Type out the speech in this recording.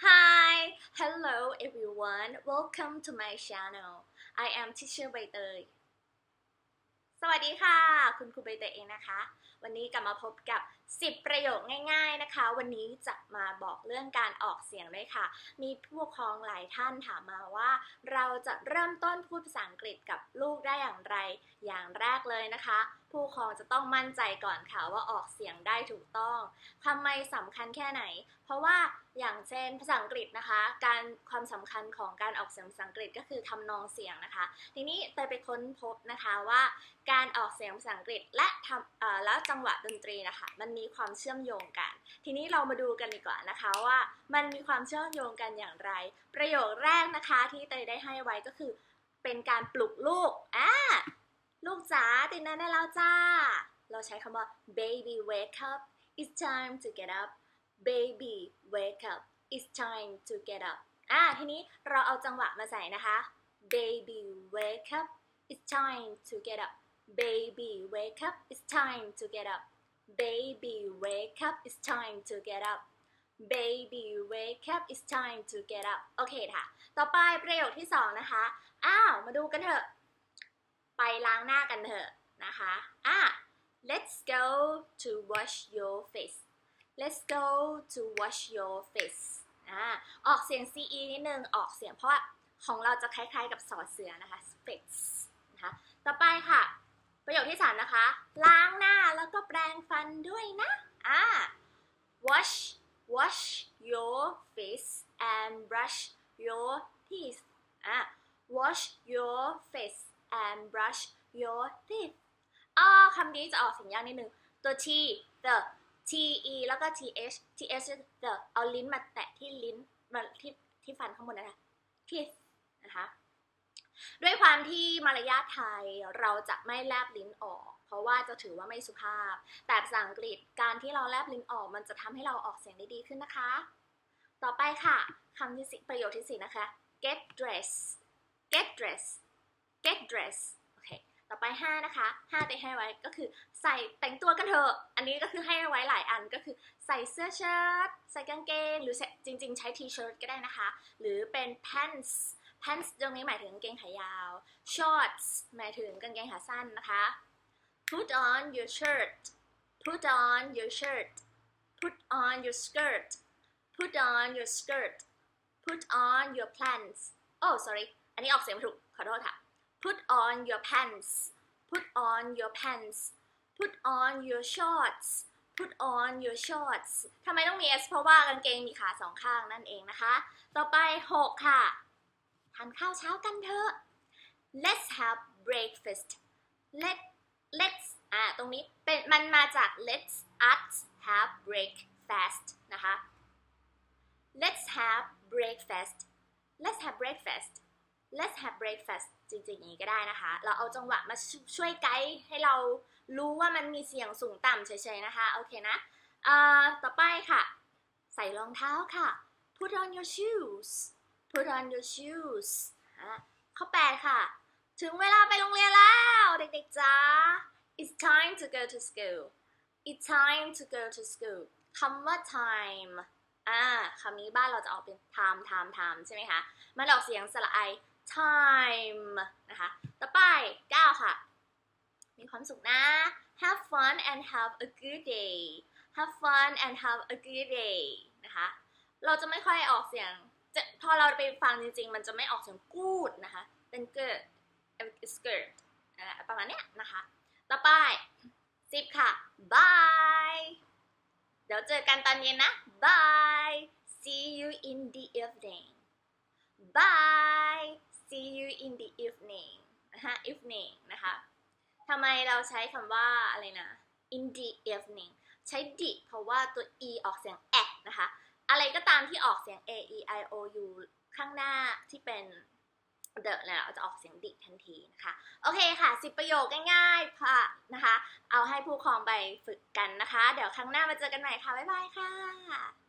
Hi Hello everyone Welcome to my channel I am teacher ใบเตย สวัสดีค่ะ คุณครูใบเตยเองนะคะ วันนี้กลับมาพบกับ 10 ประโยคง่ายๆนะคะ วันนี้จะมาบอกเรื่องการออกเสียงด้วยค่ะ มีผู้ปกครองหลายท่านถามมาว่า เราจะเริ่มต้นพูดภาษาอังกฤษกับลูกได้อย่างไร อย่างแรกเลยนะคะผู้ปกครองจะต้องมั่นใจก่อนค่ะว่าออกเสียงได้ถูกต้องทำไมสำคัญแค่ไหน เพราะว่าอย่างเช่นภาษาอังกฤษนะคะ การความสำคัญของการออกเสียงภาษาอังกฤษก็คือทำนองเสียงนะคะ ทีนี้เตยไปค้นพบนะคะว่า การออกเสียงภาษาอังกฤษและทำแล้วจังหวะดนตรีนะคะมันมีความเชื่อมโยงกัน ทีนี้เรามาดูกันดีกว่านะคะว่ามันมีความเชื่อมโยงกันอย่างไร ประโยคแรกนะคะที่เตยได้ให้ไว้ก็คือ เป็นการปลุกลูกอ่า ลูกจ๋าตื่นนอนได้แล้วจ้า เราใช้คำว่า baby wake up it's time to get up baby wake up it's time to get up อ่าทีนี้เราเอาจังหวะมาใส่นะคะ baby wake up it's time to get up baby wake up it's time to get up baby wake up it's time to get up baby wake up it's time to get up โอเคค่ะ ต่อไปประโยคที่สองนะคะ อ้าว มาดูกันเถอะ ไปล้างหน้ากันเถอะนะคะอะ let's go to wash your face let's go to wash your face อ่าออกเสียง ce นิดนึงออกเสียงเพราะว่าของเราจะคล้ายๆกับสอเสือนะคะ face นะคะต่อไปค่ะ ประโยคที่สามนะคะ ล้างหน้าแล้วก็แปรงฟันด้วยนะอ่า wash wash your face and brush your teeth อะ wash your face and brush your teeth อ่าคำนี้จะออกเสียงยากนิดนึง ตัว t the t e แล้วก็ t h t h the เอาลิ้นมาแตะที่ลิ้นมาที่ที่ฟันข้างบนนะคะ teeth นะคะ ด้วยความที่มารยาทไทยเราจะไม่แลบลิ้นออก เพราะว่าจะถือว่าไม่สุภาพ แต่ภาษาอังกฤษการที่เราแลบลิ้นออก มันจะทำให้เราออกเสียงได้ดีขึ้นนะคะ ต่อไปค่ะคำที่สี่ประโยคที่สี่นะคะ get dress get dress get dress โอเค ต่อไป 5 นะคะ5ที่ให้ไว้ก็คือใส่แต่งตัวกันเถอะ อันนี้ก็คือให้ไว้หลายอันก็คือใส่เสื้อเชิ้ต ใส่กางเกง หรือจริง ๆ ใช้ทีเชิ้ตก็ได้นะคะ หรือเป็น pants pants ตรงนี้หมายถึงกางเกงขายาว shorts หมายถึงกางเกงขาสั้นนะคะ put on your shirt put on your shirt put on your skirt put on your skirt put on your pants oh sorry อันนี้ออกเสียงไม่ถูก ขอโทษค่ะ put on your pants put on your pants put on your shorts put on your shorts ทำไมต้องมี s เพราะว่ากางเกงมีขาสองข้างนั่นเองนะคะ ต่อไป 6 ค่ะ ทานข้าวเช้ากันเถอะ let's have breakfast let let's อ่าตรงนี้เป็นมันมาจาก let's us have breakfast นะคะ let's have breakfast let's have breakfast let's have breakfast จริงๆอย่างนี้ก็ได้นะคะ เราเอาจังหวะมาช่วยไกด์ให้เรารู้ว่ามันมีเสียงสูงต่ำเฉยๆนะคะ โอเคนะอ่าต่อไปค่ะ ใส่รองเท้าค่ะ put on your shoes put on your shoes ข้อแปดค่ะ ถึงเวลาไปโรงเรียนแล้วเด็กๆจ้า it's time to go to school it's time to go to school คำว่า time อ่าคำนี้บ้านเราจะออกเป็น time time time ใช่ไหมคะ มันออกเสียงสระไอ time นะคะ ต่อไป 9 ค่ะ มีความสุขนะ have fun and have a good day have fun and have a good day นะคะ เราจะไม่ค่อยออกเสียงจะพอเราไปฟังจริงๆ มันจะไม่ออกเสียง good นะคะ เป็น good skirt อ่าประมาณเนี้ยนะคะ ต่อไป 10 ค่ะ bye เดี๋ยวเจอกันตอนเย็นนะ bye see you in the evening bye see you in the evening นะคะ evening นะคะทำไมเราใช้คำว่าอะไรนะ in the evening ใช้ the เพราะว่าตัว e ออกเสียง a นะคะ อะไรก็ตามที่ออกเสียง a e i o u ข้างหน้าที่เป็น the เนี่ยเราจะออกเสียงดิทันทีนะคะ โอเคค่ะ10ประโยคง่ายๆค่ะนะคะ เอาให้ผู้ปกครองไปฝึกกันนะคะ เดี๋ยวครั้งหน้ามาเจอกันใหม่ค่ะ บ๊ายบายค่ะ